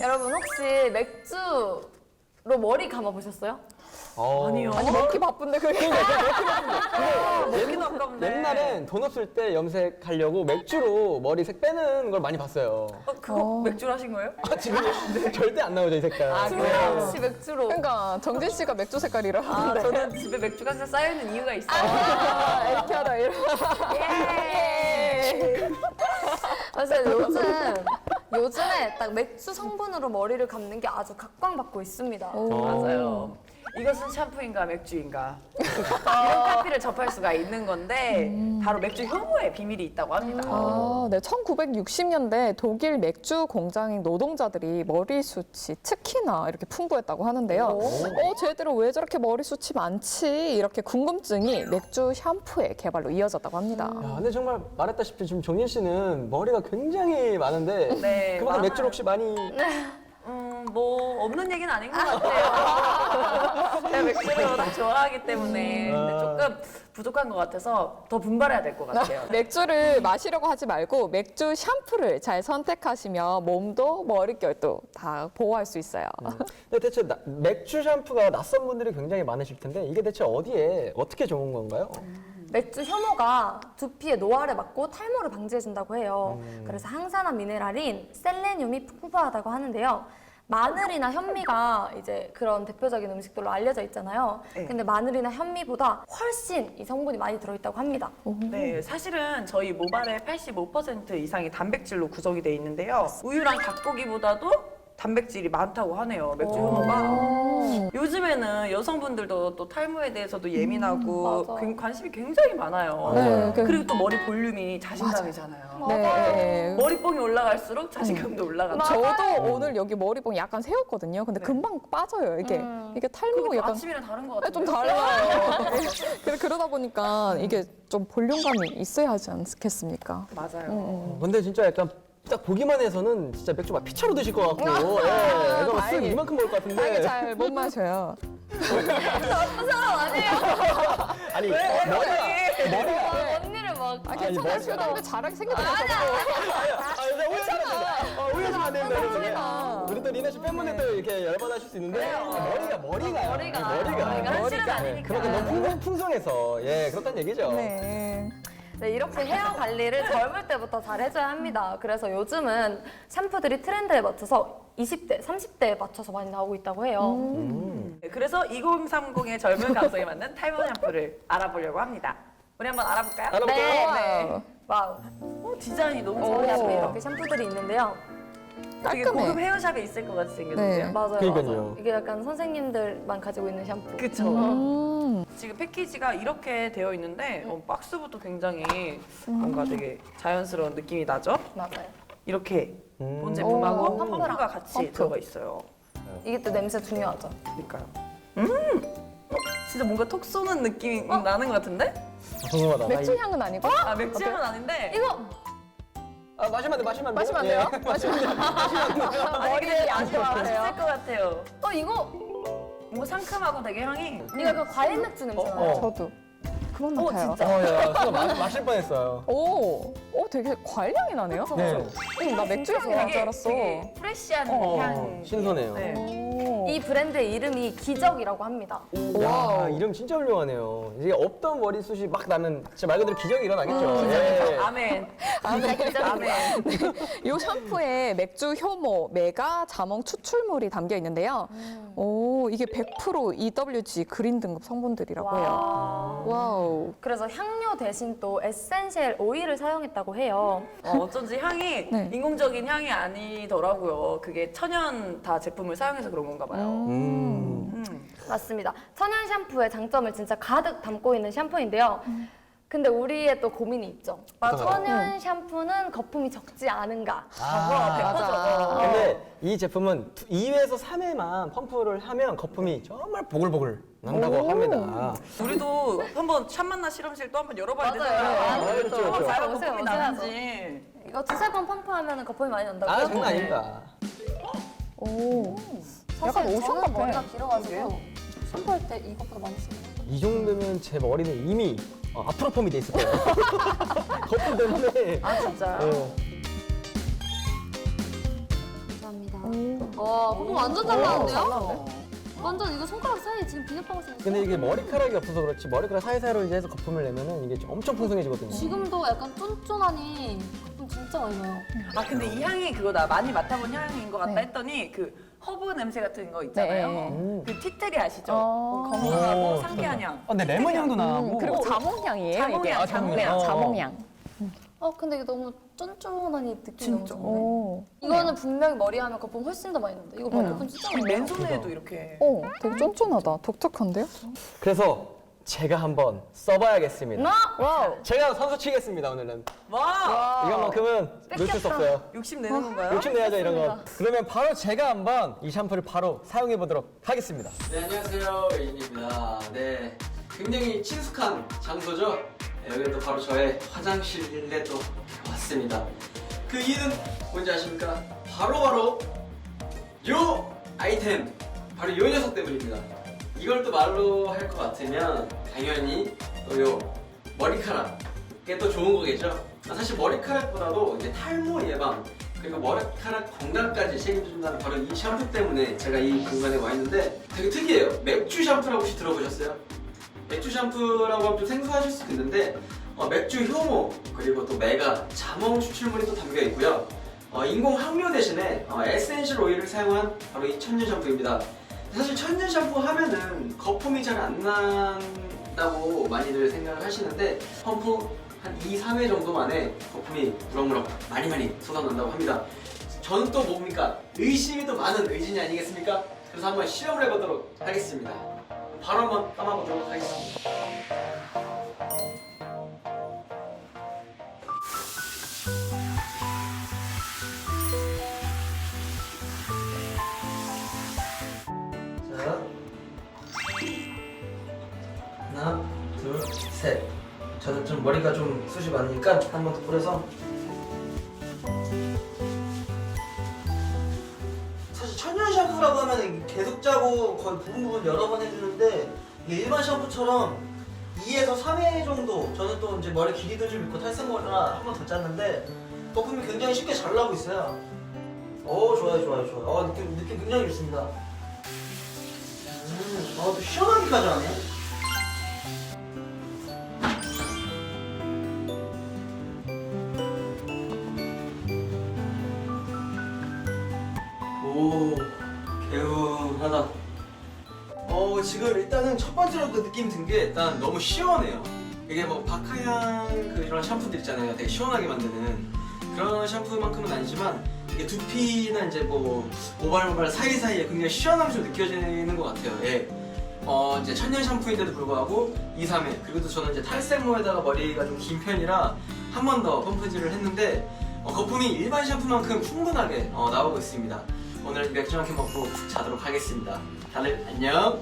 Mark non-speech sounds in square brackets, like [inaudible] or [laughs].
여러분 혹시 맥주로 머리 감아 보셨어요? 어. 아니요. 아니 먹기 바쁜데 그게 먹기도 아까운데. [laughs] 옛날엔 돈 없을 때 염색하려고 맥주로 머리 색 빼는 걸 많이 봤어요. 어, 그거 맥주로 하신 거예요? 아, 지금 절대 안 나오죠, 이 색깔. 아, 두 그래요? 명 혹시 맥주로 그러니까 정진 씨가 맥주 색깔이라고 아, 저는 집에 맥주가 항상 쌓여있는 이유가 있어요. 아, 애켜라 이러 예. 맞아요. 요즘 요즘에 딱 맥주 성분으로 머리를 감는 게 아주 각광받고 있습니다. 맞아요. 이것은 샴푸인가 맥주인가 [laughs] 이런 카피를 접할 수가 있는 건데 바로 맥주 효모의 비밀이 있다고 합니다. 아, 네. 1960년대 독일 맥주 공장인 노동자들이 머리숱이 특히나 이렇게 풍부했다고 하는데요. 어, 쟤들은 왜 저렇게 머리숱이 많지? 이렇게 궁금증이 맥주 샴푸의 개발로 이어졌다고 합니다. 야, 근데 정말 말했다시피 지금 정진 씨는 머리가 굉장히 많은데 네, 그만큼 많아요. 맥주를 혹시 많이 음, [laughs] 뭐 없는 얘기는 아닌 것 같아요. [laughs] 제가 맥주를 워낙 좋아하기 때문에 근데 조금 부족한 것 같아서 더 분발해야 될 것 같아요. [laughs] 맥주를 마시려고 하지 말고 맥주 샴푸를 잘 선택하시면 몸도 머릿결도 다 보호할 수 있어요. 근데 대체 나- 맥주 샴푸가 낯선 분들이 굉장히 많으실 텐데 이게 대체 어디에 어떻게 좋은 건가요? 맥주 효모가 두피의 노화를 막고 탈모를 방지해준다고 해요. 그래서 항산화 미네랄인 셀레늄이 풍부하다고 하는데요. 마늘이나 현미가 이제 그런 대표적인 음식들로 알려져 있잖아요. 네. 근데 마늘이나 현미보다 훨씬 이 성분이 많이 들어있다고 합니다. 네, 사실은 저희 모발의 85% 이상이 단백질로 구성이 돼 있는데요. 우유랑 닭고기보다도 단백질이 많다고 하네요. 맥주 효모가. 요즘에는 여성분들도 또 탈모에 대해서도 예민하고 맞아. 굉- 관심이 굉장히 많아요. 네, 그- 그리고 또 머리 볼륨이 자신감이잖아요. 네. 머리뽕이 올라갈수록 자신감도 올라가죠. 저도 오늘 여기 머리봉 약간 세웠거든요. 근데 금방 빠져요. 이게 이게 탈모 그리고 약간 아침이랑 다른 것 네, 같아요. 좀 달라요. [laughs] 그래 그러다 보니까 이게 좀 볼륨감이 있어야 하지 않겠습니까? 맞아요. 어, 근데 진짜 약간 딱 보기만 해서는 진짜 맥주 막 피차로 드실 것 같고 예, 이거 막술 다행히. 이만큼 먹을 것 같은데 잘 못 마셔요. [laughs] 아니 왜? 머리가 언니를 막 아, 아니, 괜찮아요. 머리가- 술담배 잘하게 생겼잖아요. 아, 여자 오해하시면 안 된다. 어, 오해하시면 안. 여러분. 괜찮아. 우리 또 리나 씨 팬분들 또 이렇게 열받아 하실 수 있는데 머리가 머리가 머리가. 머리가 머리가 한실은 아니니까. 그만큼 너무 풍성, 풍성해서 예 그렇다는 얘기죠. 네. 네, 이렇게 헤어 관리를 젊을 때부터 잘 해줘야 합니다. 그래서 요즘은 샴푸들이 트렌드에 맞춰서 20대, 30대에 맞춰서 많이 나오고 있다고 해요. 음. 네, 그래서 2030의 젊은 감성에 맞는 탈모 샴푸를 알아보려고 합니다. 우리 한번 알아볼까요? 알아볼까요? 네. 네. 와우. 어, 디자인이 너무 저희 앞에 좋아요. 이렇게 샴푸들이 있는데요. 되게 깔끔해. 고급 헤어샵에 있을 것 같이 생겼는데요. 네. 맞아요, 그러니까요. 맞아요. 이게 약간 선생님들만 가지고 있는 샴푸. 그쵸. 음. 지금 패키지가 이렇게 되어 있는데 어, 박스부터 굉장히 뭔가 되게 자연스러운 느낌이 나죠? 맞아요. 이렇게 음. 본 제품하고 오, 펌프가 같이 펌프. 들어가 있어요. 이게 또 냄새 중요하죠. 그러니까요. 음! 어, 진짜 뭔가 톡 쏘는 느낌이 나는 것 같은데? 아, 궁금하다. 나 맥주 이- 향은 아니고? 아 맥주 향은 아닌데 이거 아, 마시면 안 돼, 마시면 안 돼. 마시면 안 예. 돼요? 마시면 안 돼요. 머리를 안 맛있을 좋아하세요? 것 같아요. 어 이거 뭔가 상큼하고 되게 향이 이거 약간 과일 맥주 냄새 나요. 어, 어. 저도. 그만 어, 같아요. 진짜? 어, 야, 순간 마, 마실 뻔했어요. 오, 오, 되게 과일 향이 나네요. 네. 응, 나 맥주 향이 날 줄 알았어. 되게 프레시한 어, 향. 신선해요. 네. 오. 이 브랜드의 이름이 기적이라고 합니다. 야, 이름 진짜 훌륭하네요. 이게 없던 머리숱이 막 나면 진짜 말 그대로 기적이 일어나겠죠. 음, 예. 아멘. 아멘. 아멘. 이 샴푸에 맥주 효모, 메가, 자몽 추출물이 담겨 있는데요. 오, 이게 100% EWG 그린 등급 성분들이라고 해요. 와우. 그래서 향료 대신 또 에센셜 오일을 사용했다고 해요. 어, 어쩐지 향이 [laughs] 네. 인공적인 향이 아니더라고요. 그게 천연 다 제품을 사용해서 그런 건가 봐요. 음. 음. 맞습니다. 천연 샴푸의 장점을 진짜 가득 담고 있는 샴푸인데요. 근데 우리의 또 고민이 있죠. 거요? 천연 샴푸는 거품이 적지 않은가? 아, 100% 맞아. 저거. 근데 이 제품은 2회에서 3회만 펌프를 하면 거품이 정말 보글보글 난다고 오. 합니다. 우리도 한번 샴만나 실험실 또 한번 열어봐야 맞아요. 되잖아요. 아, 그렇죠, 그렇죠. 과연 오세요, 거품이 오세요. 나는지. 이거 두세 번 펌프하면 거품이 많이 난다고요? 아, 장난 아닙니다. 오. 사실 약간 오션 저는 같아. 머리가 길어가지고 샴푸할 때 이것보다 많이 써요. 이 정도면 제 머리는 이미 어, 앞으로 펌이 돼 있을 거예요. [laughs] 거품 때문에. 아 진짜. 예. 감사합니다. 나왔습니다. 와, 거품 완전 잘 오, 나왔는데요? 완전 이거 손가락 사이에 지금 비눗방울 생겼어요. 근데 이게 머리카락이 없어서 그렇지 머리카락 사이사이로 이제 해서 거품을 내면은 이게 좀 엄청 풍성해지거든요. 지금도 약간 쫀쫀하니 거품 진짜 많이 나요. 아 근데 이 향이 그거다 많이 맡아본 향인 것 같다 네. 했더니 그 허브 냄새 같은 거 있잖아요. 네. 음. 그 티테리 아시죠? 어. 건강하고 오, 상쾌한 향. 어, 근데 레몬 향도 나고. 음, 그리고 자몽향이에요. 자몽향, 이게. 아, 자몽향. 네, 어. 자몽향. 어, 근데 이게 너무 쫀쫀하니 느낌이 진짜. 너무 좋네. 오. 이거는 분명히 머리 하면 거품 훨씬 더 많이 나는데 이거 머리 음. 거품 진짜 이 많이 나요. 맨손에도 이렇게. 오, 되게 쫀쫀하다. 독특한데요? 그래서 제가 한번 써봐야겠습니다. 와우. 제가 선수 치겠습니다 오늘은. 와. 이것만큼은 놓칠 수 없어요. 욕심 내는 건가요? 욕심내야죠 이런 거. 좋습니다. 그러면 바로 제가 한번 이 샴푸를 바로 사용해 보도록 하겠습니다. 네, 안녕하세요. 에인입니다. 네, 굉장히 친숙한 장소죠. 네, 여기는 또 바로 저의 화장실에 또 왔습니다. 그 이유는 뭔지 아십니까? 바로바로 요 아이템, 바로 요 녀석 때문입니다. 이걸 또 말로 할 것 같으면 당연히 또 요 머리카락게 또 좋은 거겠죠. 아, 사실 머리카락보다도 이제 탈모 예방 그리고 머리카락 건강까지 책임져준다는 바로 이 샴푸 때문에 제가 이 공간에 와 있는데 되게 특이해요. 맥주 샴푸라고 혹시 들어보셨어요? 맥주 샴푸라고 하면 좀 생소하실 수도 있는데 어, 맥주 효모 그리고 또 메가 자몽 추출물이 또 담겨 있고요. 어, 인공 향료 대신에 어, 에센셜 오일을 사용한 바로 이 천연 샴푸입니다. 사실 천연 샴푸 하면은 거품이 잘 안 난다고 많이들 생각을 하시는데 펌프 한 2, 3회 정도 만에 거품이 무럭무럭 많이 많이 쏟아난다고 합니다. 저는 또 뭡니까? 의심이 또 많은 의진이 아니겠습니까? 그래서 한번 시험을 해보도록 하겠습니다. 바로 한번 감아보도록 하겠습니다. 자, 하나, 둘, 셋. 저는 좀 머리가 좀 숱이 많으니까 한 번 더 뿌려서. 사실 천연 샴푸라고 하면 계속 짜고 거의 부분 부분 여러 번 해주는데 이게 일반 샴푸처럼 2에서 3회 정도 저는 또 이제 머리 길이도 좀 있고 탈색머리라 한 번 더 짰는데 거품이 굉장히 쉽게 잘 나고 있어요. 오 좋아요 좋아요 좋아요. 어 느낌 느낌 굉장히 좋습니다. 음, 어또 시원하기까지 하네. 오 개운하다. 어 지금 일단은 첫 번째로 그 느낌 든 게 일단 너무 시원해요. 이게 뭐 바카향 그 이런 샴푸들 있잖아요. 되게 시원하게 만드는 그런 샴푸만큼은 아니지만 이게 두피나 이제 뭐 모발 모발 사이 사이에 굉장히 시원함이 좀 느껴지는 것 같아요. 예. 어 이제 천연 샴푸인데도 불구하고 2, 3회 그리고 또 저는 이제 탈색모에다가 머리가 좀 긴 편이라 한 번 더 펌프질을 했는데 어, 거품이 일반 샴푸만큼 풍부하게 어, 나오고 있습니다. 오늘 맥주 한 캔 먹고 푹 자도록 하겠습니다. 다들 안녕.